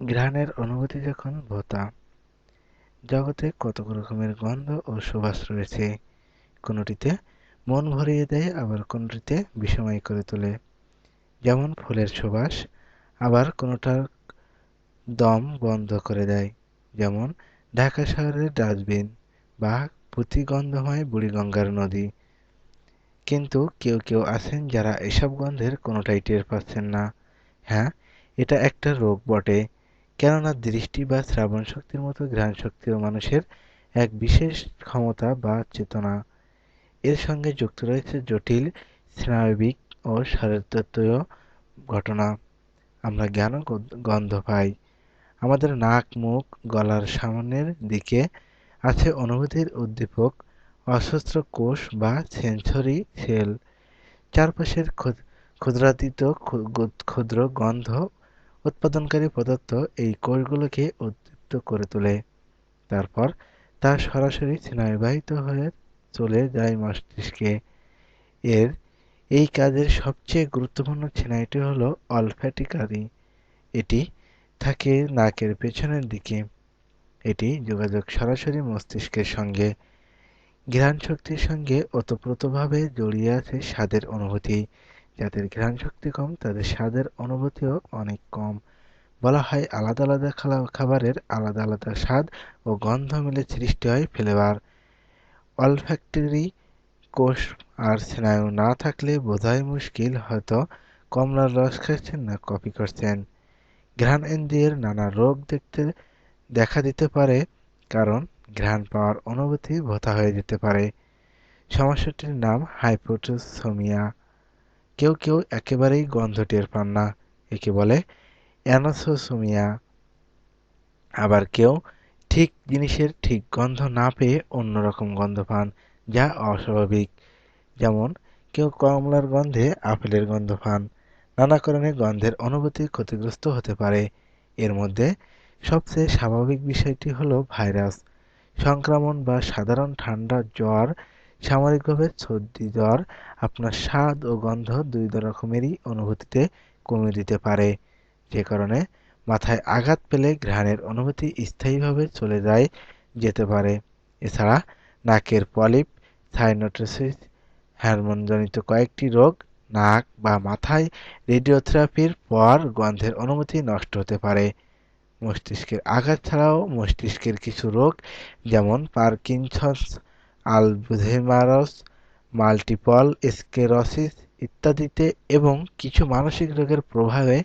ঘ্রাণের অনুভূতি যখন ভোতা জগতে কত রকমের গন্ধ ও সুবাস রয়েছে। কোনোটিতে মন ভরিয়ে দেয়, আবার কোনোটিতে বিষময় করে তোলে। যেমন ফুলের সুবাস, আবার কোনোটার দম বন্ধ করে দেয়। যেমন ঢাকা শহরের ডাস্টবিন বা পুঁথিগন্ধময় বুড়িগঙ্গার নদী। কিন্তু কেউ কেউ আছেন যারা এসব গন্ধের কোনোটাই টের পাচ্ছেন না। হ্যাঁ এটা একটা রোগ বটে। কেননা দৃষ্টি বা শ্রাবণ শক্তির মতো ঘ্রাণ শক্তিও মানুষের এক বিশেষ ক্ষমতা বা চেতনা। এর সঙ্গে যুক্ত রয়েছে জটিল, স্নায়বিক ও শারীরতত্ত্বীয় ঘটনা। আমরা জ্ঞান গন্ধ পাই। আমাদের নাক, মুখ, গলার সামনের দিকে আছে অনুভূতির উদ্দীপক অসুস্থ কোষ বা সেন্সরি সেল। চারপাশের ক্ষুদ্রাতীত ক্ষুদ্র গন্ধ উৎপাদনকারী পদার্থ এই কোষগুলোকে উদ্দীপ্ত করে তোলে। তারপর তা সরাসরি স্নায়ুবাহিত হয়ে চলে যায় মস্তিষ্কে। এর এই কাজের সবচেয়ে গুরুত্বপূর্ণ স্নায়ুটি হলো অলফ্যাটিকারি এটি থাকে নাকের পেছনের দিকে। এটি যোগাযোগ সরাসরি মস্তিষ্কের সঙ্গে। ঘ্রাণ শক্তির সঙ্গে ওতপ্রোতভাবে জড়িয়ে আছে স্বাদের অনুভূতি। যাদের ঘ্রাণ শক্তি কম, তাদের স্বাদের অনুভূতিও অনেক কম। বলা হয় আলাদা আলাদা খাবারের আলাদা আলাদা স্বাদ ও গন্ধ মিলে সৃষ্টি হয় ফ্লেভার। অলফ্যাক্টরি কোষ আর স্নায়ু না থাকলে বোধহয় মুশকিল হয়তো কমলার রস খাচ্ছেন না কফি করছেন। ঘ্রাণ ইন্দ্রিয়ের নানা রোগ দেখতে দেখা দিতে পারে, কারণ ঘ্রাণ পাওয়ার অনুভূতি ভোতা হয়ে যেতে পারে। সমস্যাটির নাম হাইপোটোসোমিয়া কেউ কেউ একেবারেই গন্ধ টের পান না, একে বলে অ্যানোসোসোমিয়া আবার কেউ ঠিক জিনিসের ঠিক গন্ধ না পেয়ে অন্যরকম গন্ধ পান, যা অস্বাভাবিক। যেমন, কেউ কমলার গন্ধে আপেলের গন্ধ পান। নানা কারণে গন্ধের অনুভূতি ক্ষতিগ্রস্ত হতে পারে। এর মধ্যে সবচেয়ে স্বাভাবিক বিষয়টি হলো ভাইরাস। সংক্রমণ বা সাধারণ ঠান্ডা জ্বর সাময়িকভাবে সর্দি জ্বর আপনার স্বাদ ও গন্ধ দুই রকমেরই অনুভূতিতে কমে দিতে পারে। যে কারণে মাথায় আঘাত পেলে ঘ্রাণের অনুভূতি স্থায়ীভাবে চলে যায়, যেতে পারে। এছাড়া নাকের পলিপ, সাইনোটোসিস, হরমোনজনিত কয়েকটি রোগ, নাক বা মাথায় রেডিওথেরাপির পর গন্ধের অনুমতি নষ্ট হতে পারে। মস্তিষ্কের আঘাত ছাড়াও মস্তিষ্কের কিছু রোগ, যেমন পার্কিনসন্স আলঝেইমারস, মাল্টিপল স্কেরোসিস ইত্যাদিতে এবং কিছু মানসিক রোগের প্রভাবে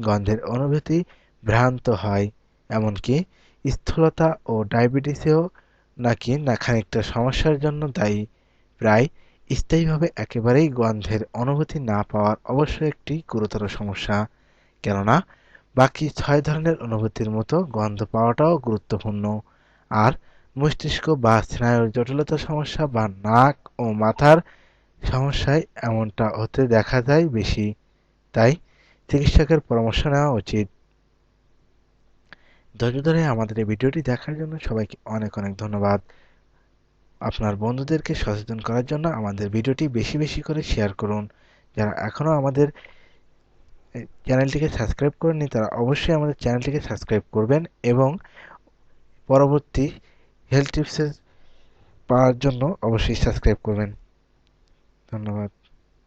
গন্ধের অনুভূতি ভ্রান্ত হয়, এমনকি স্থূলতা ও ডায়াবেটিসেও নাকি না খানিকটা সমস্যার জন্য দায়ী। প্রায় স্থায়ীভাবে একেবারেই গন্ধের অনুভূতি না পাওয়ার অবশ্যই একটি গুরুতর সমস্যা, কেননা বাকি ছয় ধরনের অনুভূতির মতো গন্ধ পাওয়াটাও গুরুত্বপূর্ণ। আর মস্তিষ্ক বা স্নায়ুর জটিলতা সমস্যা বা নাক ও মাথার সমস্যায় এমনটা হতে দেখা যায় বেশি। তাই চিকিৎসকের পরামর্শ নেওয়া উচিত। ধৈর্য ধরে আমাদের এই ভিডিওটি দেখার জন্য সবাইকে অনেক অনেক ধন্যবাদ। আপনার বন্ধুদেরকে সচেতন করার জন্য আমাদের ভিডিওটি বেশি বেশি করে শেয়ার করুন। যারা এখনও আমাদের চ্যানেলটিকে সাবস্ক্রাইব করেননি, তারা অবশ্যই আমাদের চ্যানেলটিকে সাবস্ক্রাইব করবেন এবং পরবর্তী হেলথ টিপসের পাওয়ার জন্য অবশ্যই সাবস্ক্রাইব করবেন। ধন্যবাদ।